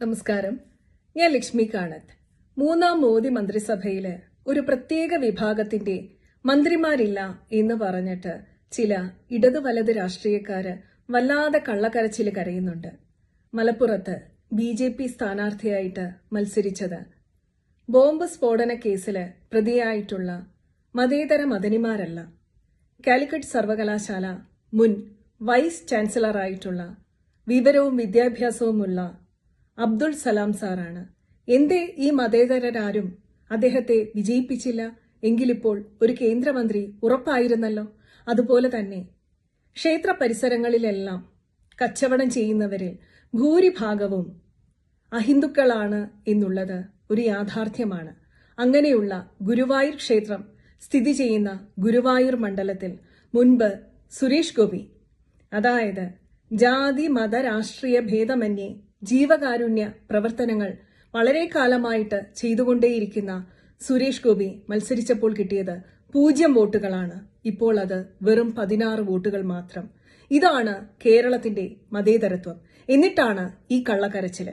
നമസ്കാരം. ഞാൻ ലക്ഷ്മി കാണത്ത്. മൂന്നാം മോദി മന്ത്രിസഭയിൽ ഒരു പ്രത്യേക വിഭാഗത്തിന്റെ മന്ത്രിമാരില്ല എന്ന് പറഞ്ഞിട്ട് ചില ഇടതു വലത് രാഷ്ട്രീയക്കാര് വല്ലാതെ കള്ളക്കരച്ചിൽ കരയുന്നുണ്ട്. മലപ്പുറത്ത് ബി ജെ പി സ്ഥാനാർത്ഥിയായിട്ട് മത്സരിച്ചത് ബോംബ് സ്ഫോടന കേസിൽ പ്രതിയായിട്ടുള്ള മതേതര മദനിമാരല്ല. കാലിക്കറ്റ് സർവകലാശാല മുൻ വൈസ് ചാൻസലറായിട്ടുള്ള വിവരവും വിദ്യാഭ്യാസവുമുള്ള അബ്ദുൾ സലാം സാറാണ്. എന്തേ ഈ മതേതരരാരും അദ്ദേഹത്തെ വിജയിപ്പിച്ചില്ല? എങ്കിലിപ്പോൾ ഒരു കേന്ദ്രമന്ത്രി ഉറപ്പായിരുന്നല്ലോ? അതുപോലെ തന്നെ ക്ഷേത്ര പരിസരങ്ങളിലെല്ലാം കച്ചവടം ചെയ്യുന്നവരിൽ ഭൂരിഭാഗവും അഹിന്ദുക്കളാണ് എന്നുള്ളത് ഒരു യാഥാർത്ഥ്യമാണ്. അങ്ങനെയുള്ള ഗുരുവായൂർ ക്ഷേത്രം സ്ഥിതി ചെയ്യുന്ന ഗുരുവായൂർ മണ്ഡലത്തിൽ മുൻപ് സുരേഷ് ഗോപി അതായത് ജാതി മത രാഷ്ട്രീയ ഭേദമന്യേ ജീവകാരുണ്യ പ്രവർത്തനങ്ങൾ വളരെ കാലമായിട്ട് ചെയ്തുകൊണ്ടേയിരിക്കുന്ന സുരേഷ് ഗോപി മത്സരിച്ചപ്പോൾ കിട്ടിയത് പൂജ്യം വോട്ടുകളാണ്. ഇപ്പോൾ അത് വെറും പതിനാറ് വോട്ടുകൾ മാത്രം. ഇതാണ് കേരളത്തിന്റെ മതേതരത്വം. എന്നിട്ടാണ് ഈ കള്ളക്കരച്ചിൽ.